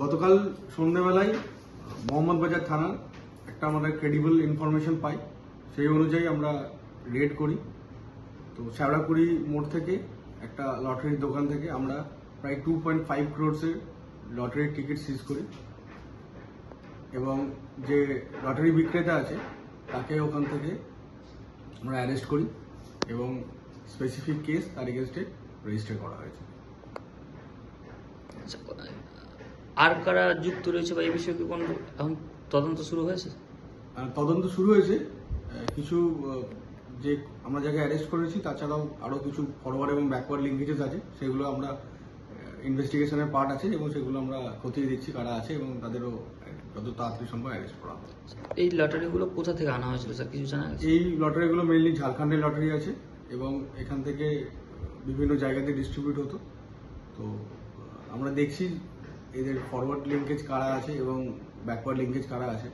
গতকাল সন্ধ্যেবেলায় মোহাম্মদ বাজার থানার একটা আমাদের ক্রেডিবল ইনফরমেশন পাই। সেই অনুযায়ী আমরা রেড করি। তো শ্যাওড়াপুরি মোড় থেকে একটা লটারির দোকান থেকে আমরা প্রায় টু পয়েন্ট ফাইভ ক্রোডসের লটারির টিকিট সিজ করি। এবং যে লটারি বিক্রেতা আছে, তাকে ওখান থেকে আমরা অ্যারেস্ট করি এবং স্পেসিফিক কেস তার এগেনস্টে রেজিস্টার করা হয়েছে। আর কারা যুক্ত রয়েছে বা এই বিষয়ে কি কোনো এখন তদন্ত শুরু হয়েছে? তদন্ত শুরু হয়েছে। কিছু যে আমরা যাকে অ্যারেস্ট করেছি তাছাড়াও আরও কিছু ফরওয়ার্ড এবং ব্যাকওয়ার্ড লিঙ্কেজেস আছে সেগুলো আমরা ইনভেস্টিগেশনের পার্ট আছে এবং সেগুলো আমরা খতিয়ে দিচ্ছি কারা আছে এবং তাদেরও যত তাড়াতাড়ি সম্ভব অ্যারেস্ট করা হবে। এই লটারিগুলো কোথা থেকে আনা হয়েছিল স্যার? কিছু জানা এই লটারিগুলো মেনলি ঝাড়খণ্ডের লটারি আছে এবং এখান থেকে বিভিন্ন জায়গাতে ডিস্ট্রিবিউট হতো। তো আমরা দেখছি এদের ফরওয়ার্ড লিঙ্কেজ কারা আছে এবং ব্যাকওয়ার্ড লিঙ্কেজ কারা আছে।